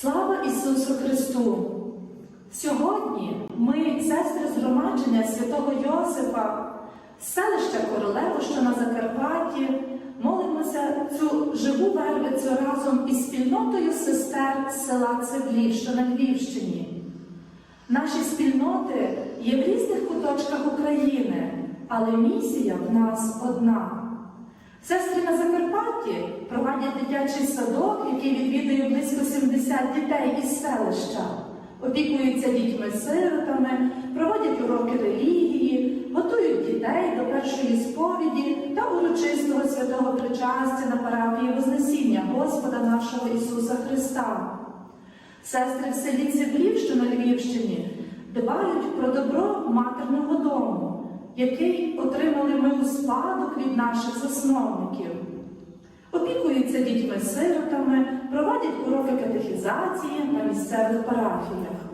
Слава Ісусу Христу! Сьогодні ми, сестри згромадження святого Йосипа, селища Королево, що на Закарпатті, молимося цю живу вербицю разом із спільнотою сестер села Цеблів, що на Львівщині. Наші спільноти є в різних куточках України, але місія в нас одна. Сестри на Закарпатті проводять дитячий садок, який відвідує близько 70 дітей із селища, опікуються дітьми-сиротами, проводять уроки релігії, готують дітей до першої сповіді та урочистого святого причастя на парафії Вознесіння Господа нашого Ісуса Христа. Сестри в селі Цеблів, що на Львівщині, дбають про добро матерного дому, який отримали ми у спадок від наших засновників. Опікуються дітьми-сиротами, проводять уроки катехізації на місцевих парафіях.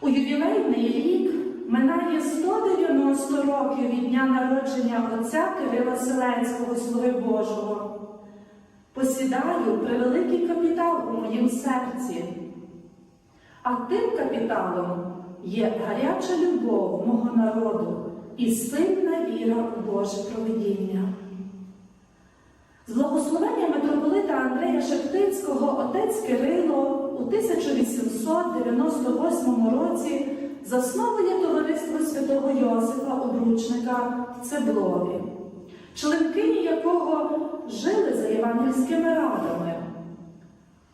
У ювілейний рік минає 190 років від дня народження отця Кирила Селенського, Слуги Божого. Посідаю превеликий капітал у моїм серці. А тим капіталом є гаряча любов мого народу і сильна віра у Боже провидіння. З благословення митрополита Андрея Шептицького отець Кирило у 1898 році засновує товариство святого Йосифа Обручника в Цеблові, членкині якого жили за євангельськими радами.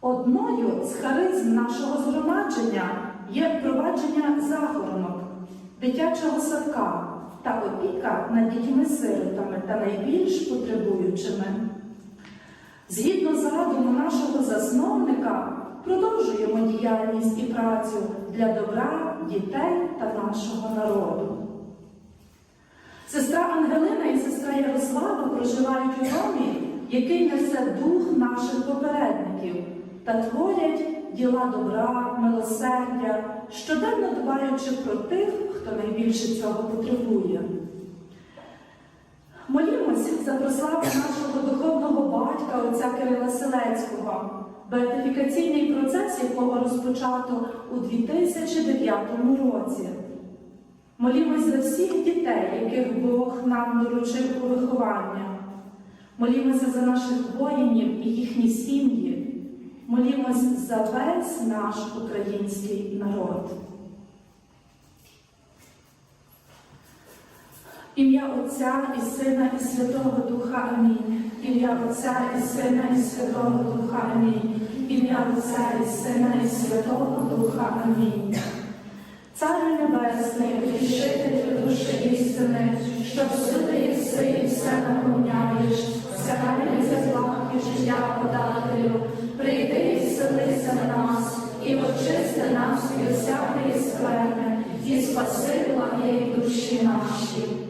Одною з харизм нашого згромадження є впровадження захоронок, дитячого садка та опіка над дітьми-сиротами та найбільш потребуючими. Згідно задуму нашого засновника, продовжуємо діяльність і працю для добра дітей та нашого народу. Сестра Ангелина і сестра Ярослава проживають у домі, який несе дух наших попередників та творять діла добра, милосердя, щоденно дбаючи про тих, хто найбільше цього потребує. Молімось за прославу нашого духовного батька, отця Кирила Селецького, беатифікаційний процес якого розпочато у 2009 році. Молімось за всіх дітей, яких Бог нам доручив у виховання. Молімося за наших воїнів і їхні сім'ї. Молімось за весь наш український народ. Ім'я Отця і Сина і Святого Духа Амінь. Ім'я Отця і Сина і Святого Духа Амінь. Ім'я Отця і Сина і Святого Духа Амінь. Царю Небесний, утішителю душі істини, що всюди єси і все наповняєш, сягайся зла і життя подателю, прийди і вселися на нас, і очисти нас від всякої скверни, і спаси благої душі наші.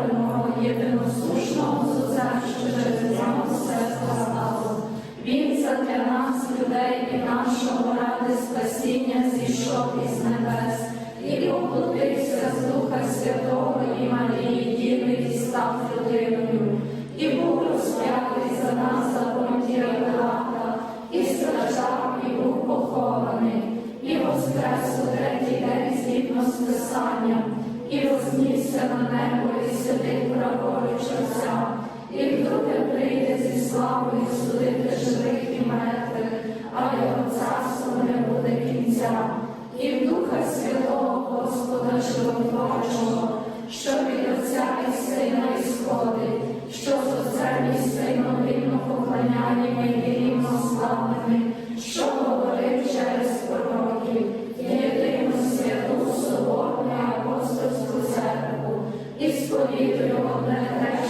зійшов із небес і поплотився з Духа Святого і Марії Діви і став людиною, і був розп'ятий за нас за Понтія Пилата, і страждав, і був похований, і воскрес у третій день згідно з Писанням, і вознісся на небо, і сидить праворуч Отця, і вдруге прийде зі славою судити живих і мертвих, а його царство не буде кінця, Господа Животворчого, що від Отця і Сина що з і Сином рівно поклоняємо і рівно що говорив через пророків, єдину святу соборну апостольську церкву, і хрещення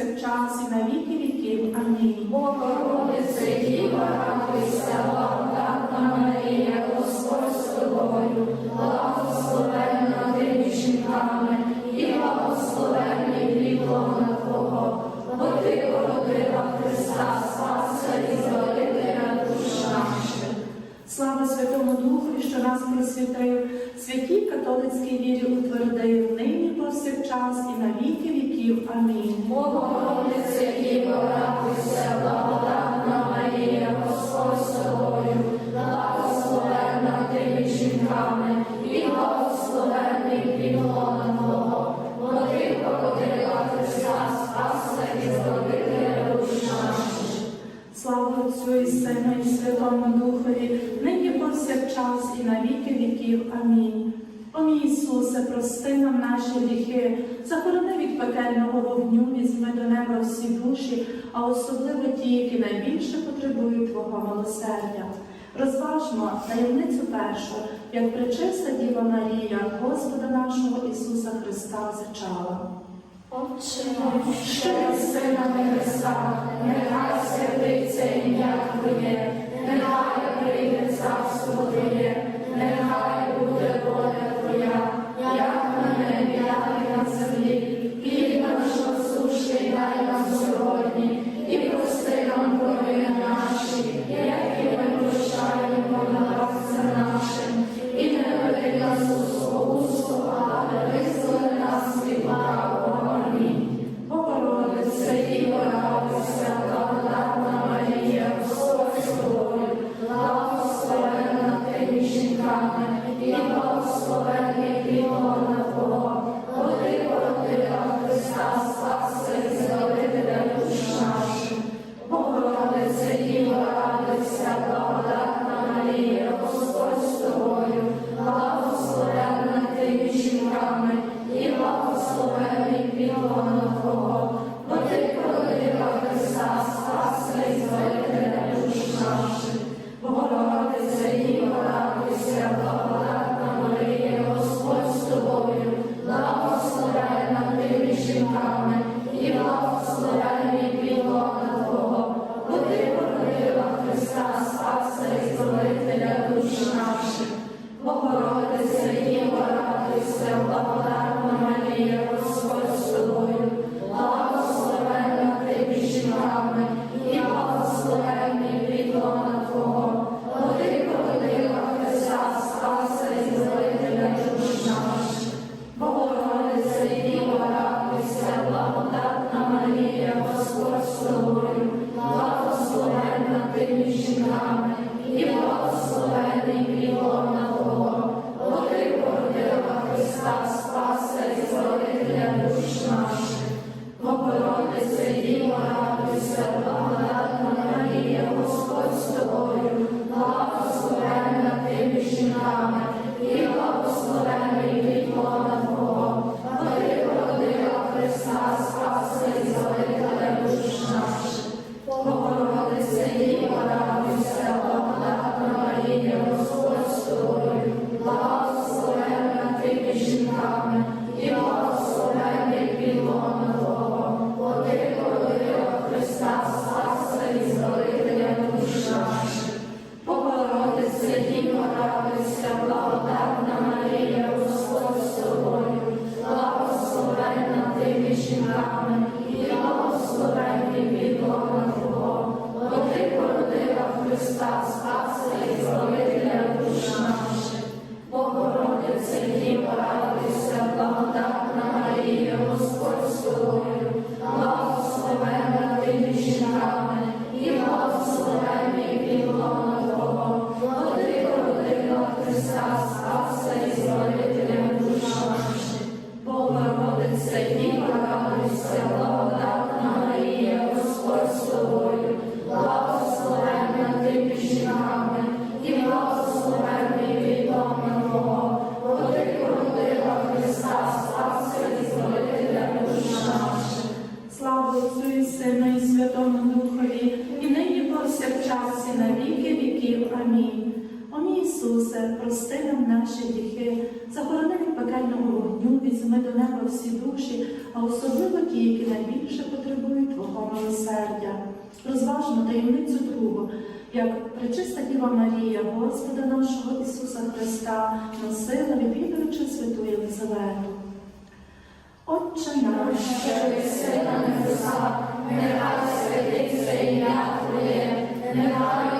повсякчас і на віки віків. Амінь. Богородице, Діва, радуйся, благодатна Марія, Господь з тобою, благословенна ти між жінками, і благословенний підлога Твого, бо ти породила Христа, Спаса і Збавителя душ наших. Слава Святому Духу, що нас просвітив, святій католицькій вірі утвердив, нині повсякчас і на віки віків. Амінь. Богородице, Діва, радуйся, благодатна Марія, Господь з тобою, благословенна ти між жінками, і благословенний підлога Твого, бо ти породила Христа, Спаса і Збавителя душ наших. Слава Отцю і Сину і Святому Духові, нині повсякчас і на віки віків. Амінь. О мій Ісусе, прости нам наші гріхи, захорони від пекельного вогню, візьми до неба всі душі, а особливо ті, які найбільше потребують Твого милосердя. Розважмо таємницю першу, як пречиста Діва Марія, Господа нашого Ісуса Христа зачала. Отче Що єси на небесах, нехай святиться ім'я Твоє, нехай а особливо ті, які найбільше потребують Твого милосердя. розважно таємницю другу, як пречиста Діва Марія, Господа нашого Ісуса Христа, носила, відвідуючи святу Єлизавету. Отче наш, що виси на небесах, нехай святиться ім'я Твоє, нехай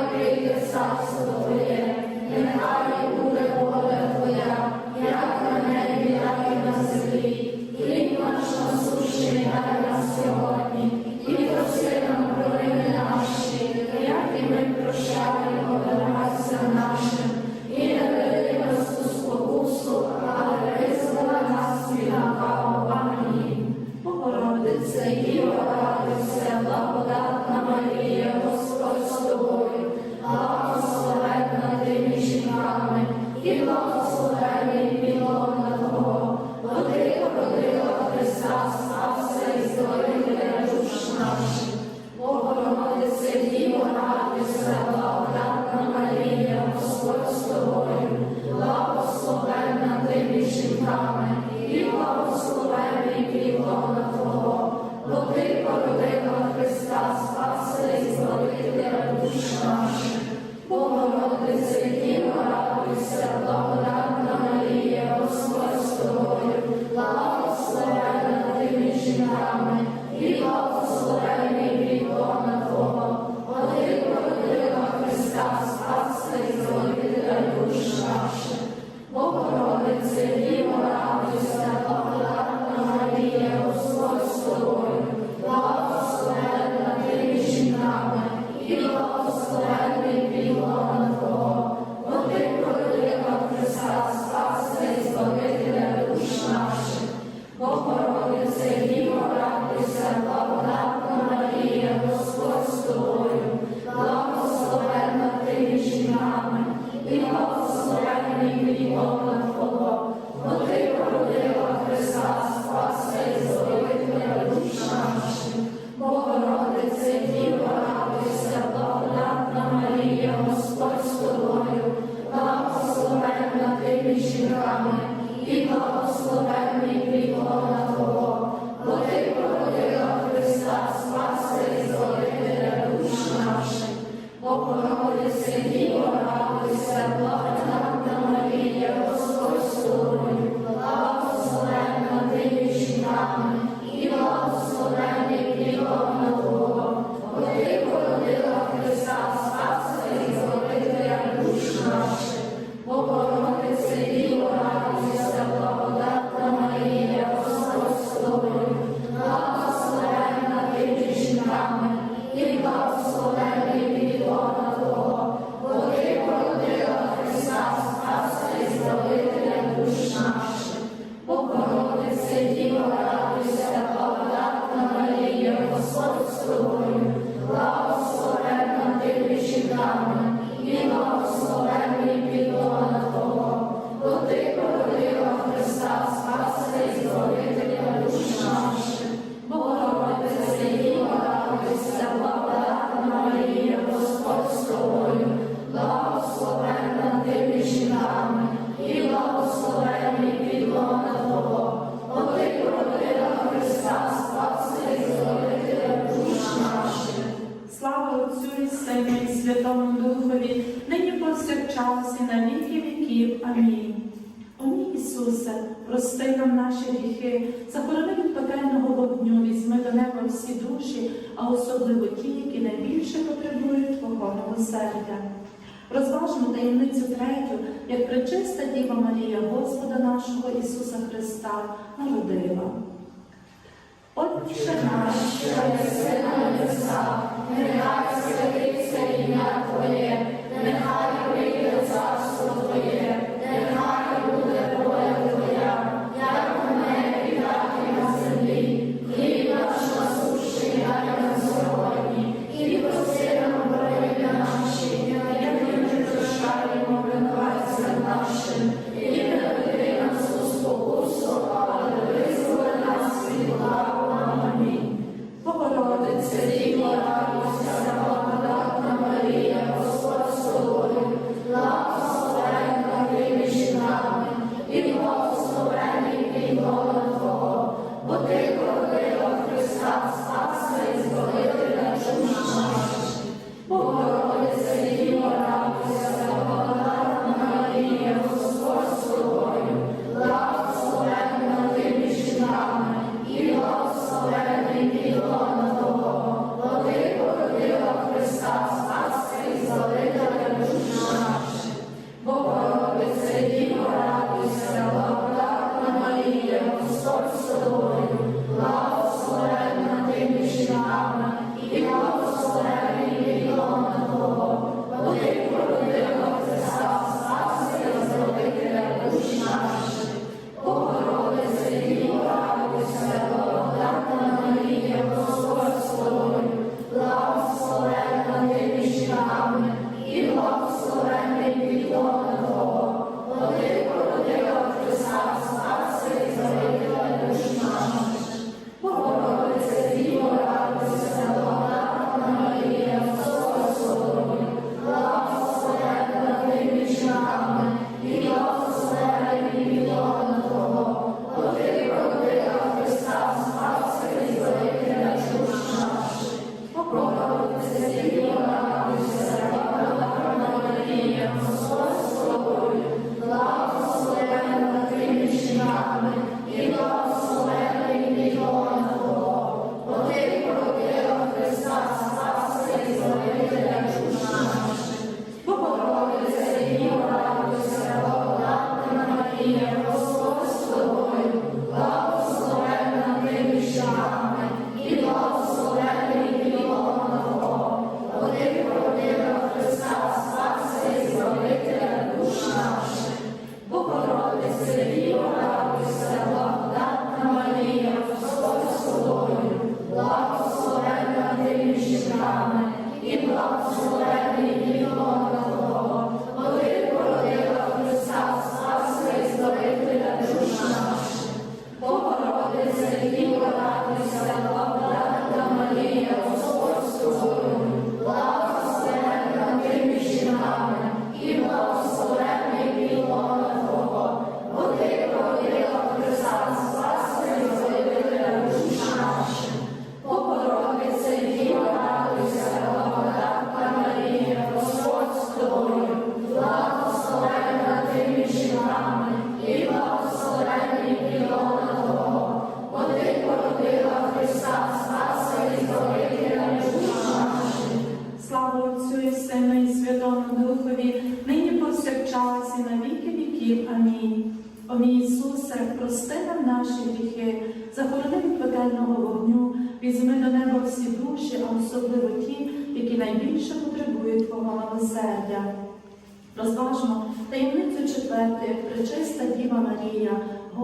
віків. Амінь. О Ісусе, прости нам наші гріхи, захорони від пекельного вогню, візьми до неба всі душі, а особливо ті, які найбільше потребують Твого милосердя. Розважмо таємницю третю, як причиста Діва Марія Господа нашого Ісуса Христа, народила. Отче наш, що єси на небесах, нехай святиться ім'я Твоє, нехай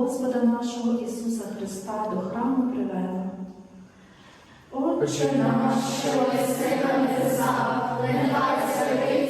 Господа нашого Ісуса Христа до храму привела. Отче наш, що єси на небесах, нехай святий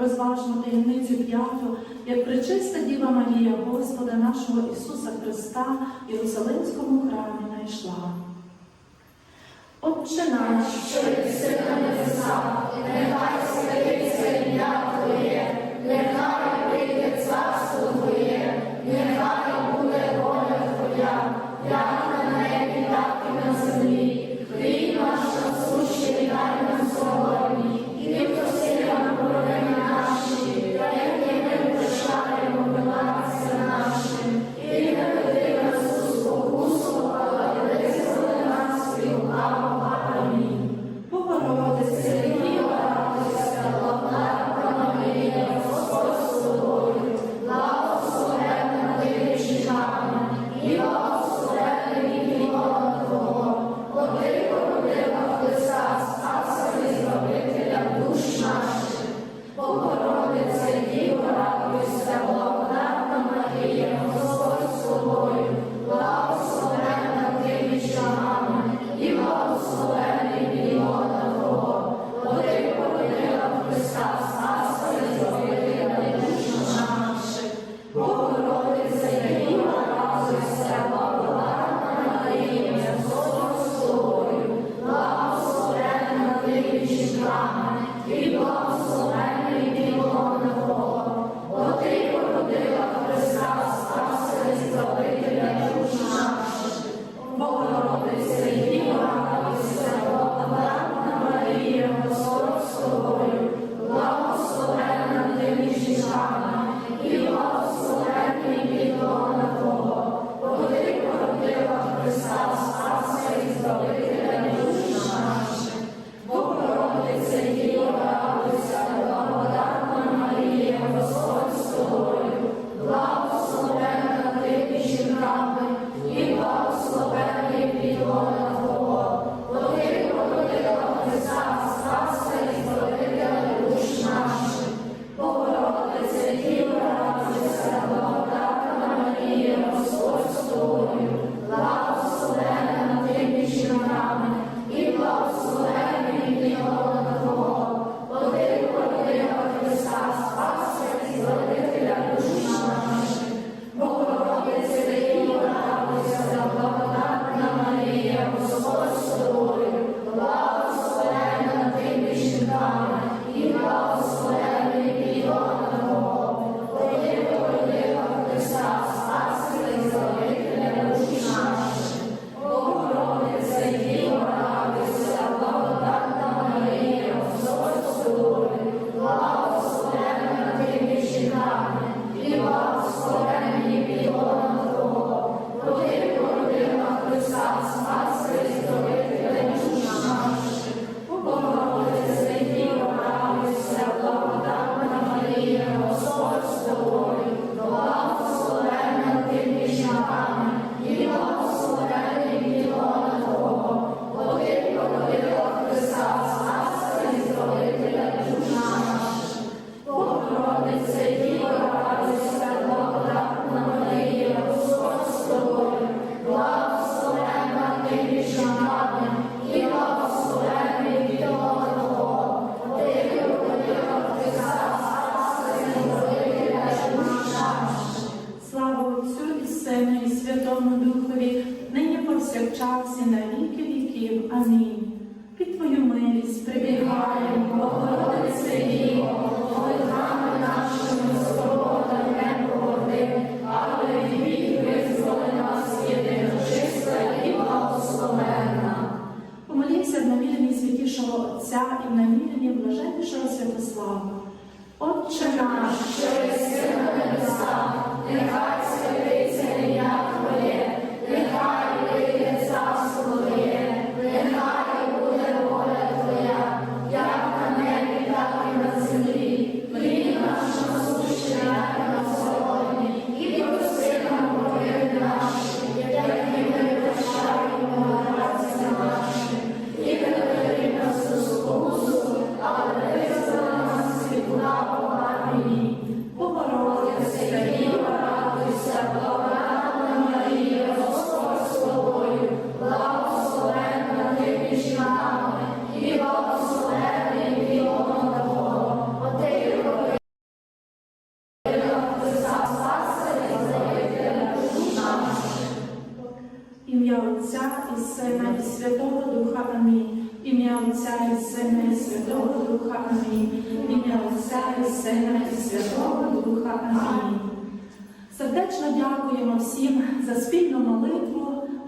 розважну таємницю п'яту, як причиста Діва Марія Господа нашого Ісуса Христа в Єрусалимському храмі найшла. Отче наш, що єси на небесах, нехай святиться ім'я Твоє, нехай Святослава,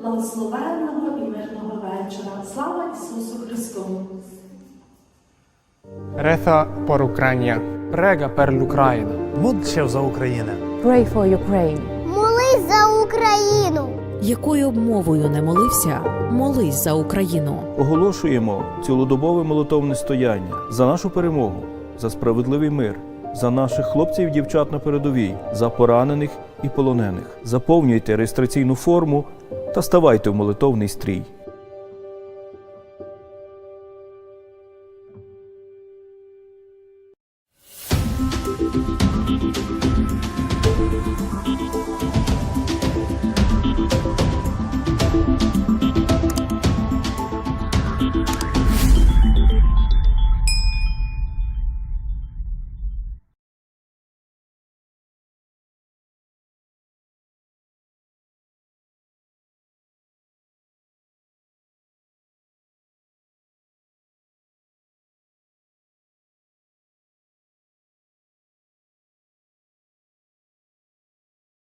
благословенного і мирного вечора. Слава Ісусу Христу! Reza por Ucrania. Prega per l'Ucraina. Молися за Україну. Pray for Ukraine. Молись за Україну. Якою б мовою не молився, молись за Україну. Оголошуємо цілодобове молитовне стояння за нашу перемогу, за справедливий мир, за наших хлопців і дівчат на передовій, за поранених і полонених. Заповнюйте реєстраційну форму та ставайте в молитовний стрій.